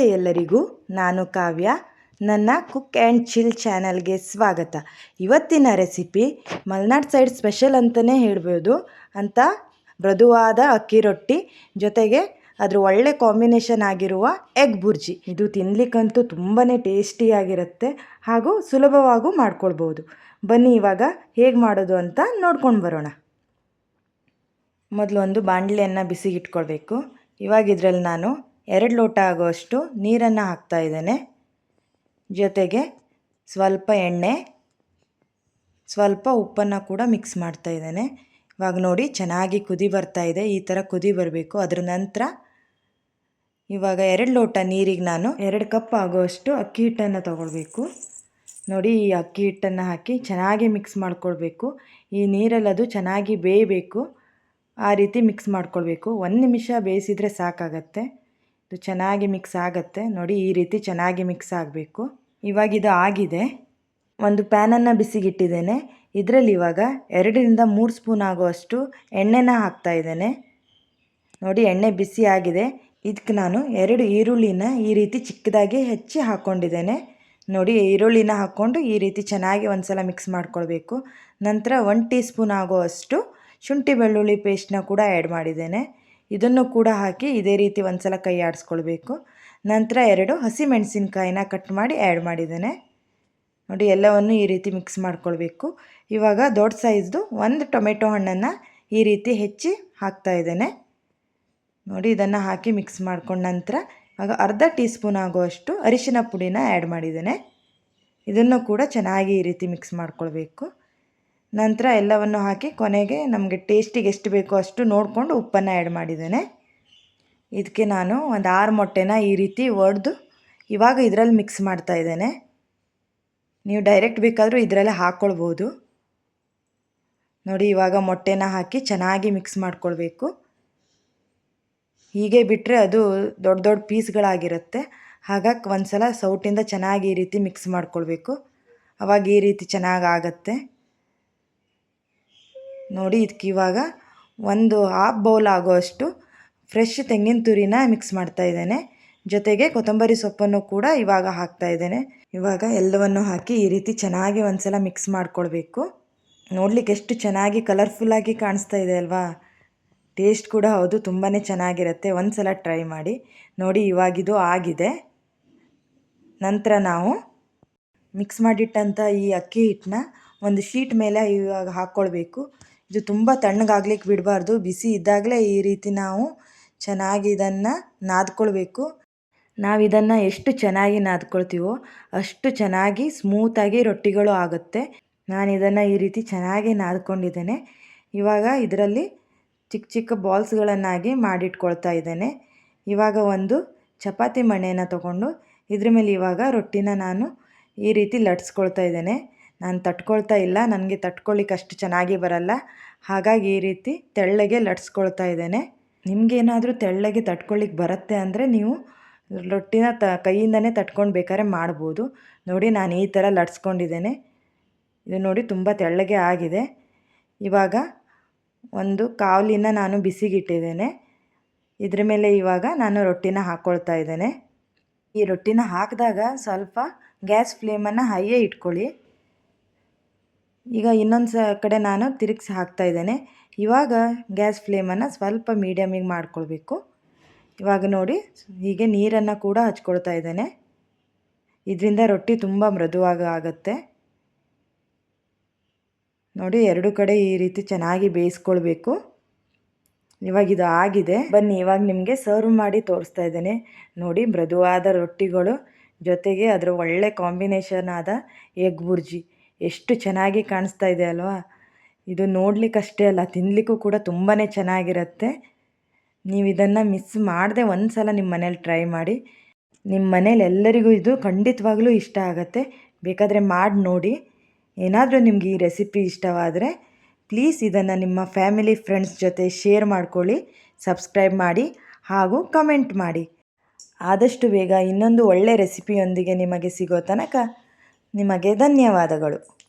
ನಮಸ್ತೆ ಎಲ್ಲರಿಗೂ ನಾನು ಕಾವ್ಯ. ನನ್ನ ಕುಕ್ ಆ್ಯಂಡ್ ಚಿಲ್ ಚಾನಲ್ಗೆ ಸ್ವಾಗತ. ಇವತ್ತಿನ ರೆಸಿಪಿ ಮಲ್ನಾಡ್ ಸೈಡ್ ಸ್ಪೆಷಲ್ ಅಂತಲೇ ಹೇಳ್ಬೋದು. ಅಂತ ಮೃದುವಾದ ಅಕ್ಕಿ ರೊಟ್ಟಿ, ಜೊತೆಗೆ ಅದ್ರ ಒಳ್ಳೆ ಕಾಂಬಿನೇಷನ್ ಆಗಿರುವ ಎಗ್ ಬುರ್ಜಿ. ಇದು ತಿನ್ನಲಿಕ್ಕಂತೂ ತುಂಬಾ ಟೇಸ್ಟಿಯಾಗಿರುತ್ತೆ ಹಾಗೂ ಸುಲಭವಾಗೂ ಮಾಡ್ಕೊಳ್ಬೋದು. ಬನ್ನಿ ಇವಾಗ ಹೇಗೆ ಮಾಡೋದು ಅಂತ ನೋಡ್ಕೊಂಡು ಬರೋಣ. ಮೊದಲು ಒಂದು ಬಾಣಲೆಯನ್ನು ಬಿಸಿಗಿಟ್ಕೊಳ್ಬೇಕು ಇವಾಗಿದ್ರಲ್ಲಿ ನಾನು ಎರಡು ಲೋಟ ಆಗುವಷ್ಟು ನೀರನ್ನು ಹಾಕ್ತಾ ಇದ್ದೇನೆ. ಜೊತೆಗೆ ಸ್ವಲ್ಪ ಎಣ್ಣೆ, ಸ್ವಲ್ಪ ಉಪ್ಪನ್ನು ಕೂಡ ಮಿಕ್ಸ್ ಮಾಡ್ತಾ ಇದ್ದೇನೆ. ಇವಾಗ ನೋಡಿ, ಚೆನ್ನಾಗಿ ಕುದಿ ಬರ್ತಾ ಇದೆ. ಈ ಥರ ಕುದಿ ಬರಬೇಕು. ಅದರ ನಂತರ ಇವಾಗ ಎರಡು ಲೋಟ ನೀರಿಗೆ ನಾನು ಎರಡು ಕಪ್ ಆಗುವಷ್ಟು ಅಕ್ಕಿ ಹಿಟ್ಟನ್ನು ತೊಗೊಳ್ಬೇಕು. ನೋಡಿ, ಈ ಅಕ್ಕಿ ಹಿಟ್ಟನ್ನು ಹಾಕಿ ಚೆನ್ನಾಗಿ ಮಿಕ್ಸ್ ಮಾಡ್ಕೊಳ್ಬೇಕು. ಈ ನೀರಲ್ಲಿ ಅದು ಚೆನ್ನಾಗಿ ಬೇಯಬೇಕು. ಆ ರೀತಿ ಮಿಕ್ಸ್ ಮಾಡ್ಕೊಳ್ಬೇಕು. ಒಂದು ನಿಮಿಷ ಬೇಯಿಸಿದರೆ ಸಾಕಾಗತ್ತೆ. ಇದು ಚೆನ್ನಾಗಿ ಮಿಕ್ಸ್ ಆಗುತ್ತೆ. ನೋಡಿ ಈ ರೀತಿ ಚೆನ್ನಾಗಿ ಮಿಕ್ಸ್ ಆಗಬೇಕು. ಇವಾಗ ಇದು ಆಗಿದೆ. ಒಂದು ಪ್ಯಾನನ್ನು ಬಿಸಿಗಿಟ್ಟಿದ್ದೇನೆ. ಇದರಲ್ಲಿ ಇವಾಗ ಎರಡರಿಂದ ಮೂರು ಸ್ಪೂನ್ ಆಗುವಷ್ಟು ಎಣ್ಣೆನ ಹಾಕ್ತಾ ಇದ್ದೇನೆ. ನೋಡಿ ಎಣ್ಣೆ ಬಿಸಿ ಆಗಿದೆ. ಇದಕ್ಕೆ ನಾನು ಎರಡು ಈರುಳ್ಳಿನ ಈ ರೀತಿ ಚಿಕ್ಕದಾಗಿ ಹೆಚ್ಚಿ ಹಾಕ್ಕೊಂಡಿದ್ದೇನೆ ನೋಡಿ ಈರುಳ್ಳಿನ ಹಾಕ್ಕೊಂಡು ಈ ರೀತಿ ಚೆನ್ನಾಗಿ ಒಂದು ಸಲ ಮಿಕ್ಸ್ ಮಾಡ್ಕೊಳ್ಬೇಕು. ನಂತರ ಒನ್ ಟೀ ಸ್ಪೂನ್ ಆಗುವಷ್ಟು ಶುಂಠಿ ಬೆಳ್ಳುಳ್ಳಿ ಪೇಸ್ಟ್ನ ಕೂಡ ಆ್ಯಡ್ ಮಾಡಿದ್ದೇನೆ. ಇದನ್ನು ಕೂಡ ಹಾಕಿ ಇದೇ ರೀತಿ ಒಂದು ಸಲ ಕೈ ಆಡಿಸ್ಕೊಳ್ಬೇಕು. ನಂತರ ಎರಡು ಹಸಿ ಮೆಣಸಿನ್ಕಾಯಿನ ಕಟ್ ಮಾಡಿ ಆ್ಯಡ್ ಮಾಡಿದ್ದೇನೆ. ನೋಡಿ, ಎಲ್ಲವನ್ನು ಈ ರೀತಿ ಮಿಕ್ಸ್ ಮಾಡ್ಕೊಳ್ಬೇಕು. ಇವಾಗ ದೊಡ್ಡ ಸೈಜ್ದು ಒಂದು ಟೊಮೆಟೊ ಹಣ್ಣನ್ನು ಈ ರೀತಿ ಹೆಚ್ಚಿ ಹಾಕ್ತಾ ಇದ್ದೇನೆ. ನೋಡಿ, ಇದನ್ನು ಹಾಕಿ ಮಿಕ್ಸ್ ಮಾಡ್ಕೊಂಡ ನಂತರ ಇವಾಗ ಅರ್ಧ ಟೀ ಸ್ಪೂನ್ ಆಗುವಷ್ಟು ಅರಿಶಿನ ಪುಡಿನ ಆ್ಯಡ್ ಮಾಡಿದ್ದೇನೆ. ಇದನ್ನು ಕೂಡ ಚೆನ್ನಾಗಿ ಈ ರೀತಿ ಮಿಕ್ಸ್ ಮಾಡ್ಕೊಳ್ಬೇಕು. ನಂತರ ಎಲ್ಲವನ್ನು ಹಾಕಿ ಕೊನೆಗೆ ನಮಗೆ ಟೇಸ್ಟಿಗೆ ಎಷ್ಟು ಬೇಕೋ ಅಷ್ಟು ನೋಡಿಕೊಂಡು ಉಪ್ಪನ್ನು ಆ್ಯಡ್ ಮಾಡಿದ್ದೇನೆ. ಇದಕ್ಕೆ ನಾನು ಒಂದು ಆರು ಮೊಟ್ಟೆನ ಈ ರೀತಿ ಒಡೆದು ಇವಾಗ ಇದರಲ್ಲಿ ಮಿಕ್ಸ್ ಮಾಡ್ತಾ ಇದ್ದೇನೆ. ನೀವು ಡೈರೆಕ್ಟ್ ಬೇಕಾದರೂ ಇದರಲ್ಲೇ ಹಾಕ್ಕೊಳ್ಬೋದು ನೋಡಿ, ಇವಾಗ ಮೊಟ್ಟೆನ ಹಾಕಿ ಚೆನ್ನಾಗಿ ಮಿಕ್ಸ್ ಮಾಡ್ಕೊಳ್ಬೇಕು. ಹೀಗೆ ಬಿಟ್ಟರೆ ಅದು ದೊಡ್ಡ ದೊಡ್ಡ ಪೀಸ್ಗಳಾಗಿರುತ್ತೆ. ಹಾಗಾಗಿ ಒಂದು ಸಲ ಸೌಟಿಂದ ಚೆನ್ನಾಗಿ ಈ ರೀತಿ ಮಿಕ್ಸ್ ಮಾಡ್ಕೊಳ್ಬೇಕು. ಅವಾಗ ಈ ರೀತಿ ಚೆನ್ನಾಗಿ ಆಗುತ್ತೆ. ನೋಡಿ ಇದಕ್ಕೆ ಇವಾಗ ಒಂದು ಹಾಫ್ ಬೌಲ್ ಆಗೋಷ್ಟು ಫ್ರೆಶ್ ತೆಂಗಿನ ತುರಿನ ಮಿಕ್ಸ್ ಮಾಡ್ತಾ ಇದ್ದೇನೆ. ಜೊತೆಗೆ ಕೊತ್ತಂಬರಿ ಸೊಪ್ಪನ್ನು ಕೂಡ ಇವಾಗ ಹಾಕ್ತಾ ಇದ್ದೇನೆ. ಇವಾಗ ಎಲ್ಲವನ್ನು ಹಾಕಿ ಈ ರೀತಿ ಚೆನ್ನಾಗಿ ಒಂದ್ಸಲ ಮಿಕ್ಸ್ ಮಾಡ್ಕೊಳ್ಬೇಕು. ನೋಡ್ಲಿಕ್ಕೆ ಎಷ್ಟು ಚೆನ್ನಾಗಿ ಕಲರ್ಫುಲ್ಲಾಗಿ ಕಾಣಿಸ್ತಾ ಇದೆ ಅಲ್ವಾ? ಟೇಸ್ಟ್ ಕೂಡ ಹೌದು ತುಂಬಾ ಚೆನ್ನಾಗಿರುತ್ತೆ. ಒಂದು ಸಲ ಟ್ರೈ ಮಾಡಿ. ನೋಡಿ ಇವಾಗಿದು ಆಗಿದೆ. ನಂತರ ನಾವು ಮಿಕ್ಸ್ ಮಾಡಿಟ್ಟಂಥ ಈ ಅಕ್ಕಿ ಹಿಟ್ಟನ್ನ ಒಂದು ಶೀಟ್ ಮೇಲೆ ಇವಾಗ ಹಾಕ್ಕೊಳ್ಬೇಕು ಇದು ತುಂಬ ತಣ್ಣಗಾಗ್ಲಿಕ್ಕೆ ಬಿಡಬಾರ್ದು. ಬಿಸಿ ಇದ್ದಾಗಲೇ ಈ ರೀತಿ ನಾವು ಚೆನ್ನಾಗಿ ಇದನ್ನು ನಾದ್ಕೊಳ್ಬೇಕು. ನಾವು ಇದನ್ನು ಎಷ್ಟು ಚೆನ್ನಾಗಿ ನಾದ್ಕೊಳ್ತೀವೋ ಅಷ್ಟು ಚೆನ್ನಾಗಿ ಸ್ಮೂತಾಗಿ ರೊಟ್ಟಿಗಳು ಆಗುತ್ತೆ. ನಾನು ಇದನ್ನು ಈ ರೀತಿ ಚೆನ್ನಾಗಿ ನಾದ್ಕೊಂಡಿದ್ದೇನೆ. ಇವಾಗ ಇದರಲ್ಲಿ ಚಿಕ್ಕ ಚಿಕ್ಕ ಬಾಲ್ಸ್ಗಳನ್ನಾಗಿ ಮಾಡಿಟ್ಕೊಳ್ತಾ ಇದ್ದೇನೆ. ಇವಾಗ ಒಂದು ಚಪಾತಿ ಮಣೆಯನ್ನು ತಗೊಂಡು ಇದ್ರ ಮೇಲೆ ಇವಾಗ ರೊಟ್ಟಿನ ನಾನು ಈ ರೀತಿ ಲಟ್ಸ್ಕೊಳ್ತಾ ಇದ್ದೇನೆ. ನಾನು ತಟ್ಕೊಳ್ತಾ ಇಲ್ಲ, ನನಗೆ ತಟ್ಕೊಳ್ಳಿಕ್ಕೆ ಅಷ್ಟು ಚೆನ್ನಾಗಿ ಬರಲ್ಲ. ಹಾಗಾಗಿ ಈ ರೀತಿ ತೆಳ್ಳಗೆ ಲಟ್ಸ್ಕೊಳ್ತಾ ಇದ್ದೇನೆ. ನಿಮಗೇನಾದರೂ ತೆಳ್ಳಗೆ ತಟ್ಕೊಳ್ಳಿಕ್ಕೆ ಬರುತ್ತೆ ಅಂದರೆ ನೀವು ರೊಟ್ಟಿನ ತ, ಕೈಯಿಂದನೇ ತಟ್ಕೊಂಡು ಬೇಕಾದ್ರೆ ಮಾಡ್ಬೋದು. ನೋಡಿ, ನಾನು ಈ ಥರ ಲಟ್ಸ್ಕೊಂಡಿದ್ದೇನೆ. ಇದು ನೋಡಿ ತುಂಬ ತೆಳ್ಳಗೆ ಆಗಿದೆ. ಇವಾಗ ಒಂದು ಕಾವಲಿನ ನಾನು ಬಿಸಿಗಿಟ್ಟಿದ್ದೇನೆ. ಇದ್ರ ಮೇಲೆ ಇವಾಗ ನಾನು ರೊಟ್ಟಿನ ಹಾಕ್ಕೊಳ್ತಾ ಇದ್ದೇನೆ. ಈ ರೊಟ್ಟಿನ ಹಾಕಿದಾಗ ಸ್ವಲ್ಪ ಗ್ಯಾಸ್ ಫ್ಲೇಮನ್ನು ಹೈಯೇ ಇಟ್ಕೊಳ್ಳಿ. ಈಗ ಇನ್ನೊಂದು ಸ ಕಡೆ ನಾನು ತಿರುಗಿಸಿ ಹಾಕ್ತಾ ಇದ್ದೇನೆ. ಇವಾಗ ಗ್ಯಾಸ್ ಫ್ಲೇಮನ್ನು ಸ್ವಲ್ಪ ಮೀಡಿಯಮಿಗೆ ಮಾಡ್ಕೊಳ್ಬೇಕು. ಇವಾಗ ನೋಡಿ, ಹೀಗೆ ನೀರನ್ನು ಕೂಡ ಹಚ್ಕೊಳ್ತಾ ಇದ್ದೇನೆ. ಇದರಿಂದ ರೊಟ್ಟಿ ತುಂಬ ಮೃದುವಾಗಿ ಆಗುತ್ತೆ. ನೋಡಿ, ಎರಡು ಕಡೆ ಈ ರೀತಿ ಚೆನ್ನಾಗಿ ಬೇಯಿಸ್ಕೊಳ್ಬೇಕು. ಇವಾಗ ಇದು ಆಗಿದೆ. ಬನ್ನಿ, ಇವಾಗ ನಿಮಗೆ ಸರ್ವ್ ಮಾಡಿ ತೋರಿಸ್ತಾ ಇದ್ದೇನೆ. ನೋಡಿ, ಮೃದುವಾದ ರೊಟ್ಟಿಗಳು ಜೊತೆಗೆ ಅದರ ಒಳ್ಳೆ ಕಾಂಬಿನೇಷನ್ ಆದ ಎಗ್ ಬುರ್ಜಿ. ಎಷ್ಟು ಚೆನ್ನಾಗಿ ಕಾಣಿಸ್ತಾ ಇದೆ ಅಲ್ವಾ? ಇದು ನೋಡಲಿಕ್ಕಷ್ಟೇ ಅಲ್ಲ ತಿನ್ನಲಿಕ್ಕೂ ಕೂಡ ತುಂಬಾ ಚೆನ್ನಾಗಿರುತ್ತೆ. ನೀವು ಇದನ್ನು ಮಿಸ್ ಮಾಡದೆ ಒಂದು ಸಲ ನಿಮ್ಮ ಮನೇಲಿ ಟ್ರೈ ಮಾಡಿ. ನಿಮ್ಮ ಮನೇಲಿ ಎಲ್ಲರಿಗೂ ಇದು ಖಂಡಿತವಾಗ್ಲೂ ಇಷ್ಟ ಆಗುತ್ತೆ. ಬೇಕಾದರೆ ಮಾಡಿ ನೋಡಿ. ಏನಾದರೂ ನಿಮಗೆ ಈ ರೆಸಿಪಿ ಇಷ್ಟವಾದರೆ ಪ್ಲೀಸ್ ಇದನ್ನು ನಿಮ್ಮ ಫ್ಯಾಮಿಲಿ ಫ್ರೆಂಡ್ಸ್ ಜೊತೆ ಶೇರ್ ಮಾಡ್ಕೊಳ್ಳಿ, ಸಬ್ಸ್ಕ್ರೈಬ್ ಮಾಡಿ ಹಾಗೂ ಕಮೆಂಟ್ ಮಾಡಿ. ಆದಷ್ಟು ಬೇಗ ಇನ್ನೊಂದು ಒಳ್ಳೆಯ ರೆಸಿಪಿಯೊಂದಿಗೆ ನಿಮಗೆ ಸಿಗೋ ತನಕ ನಿಮಗೆ ಧನ್ಯವಾದಗಳು.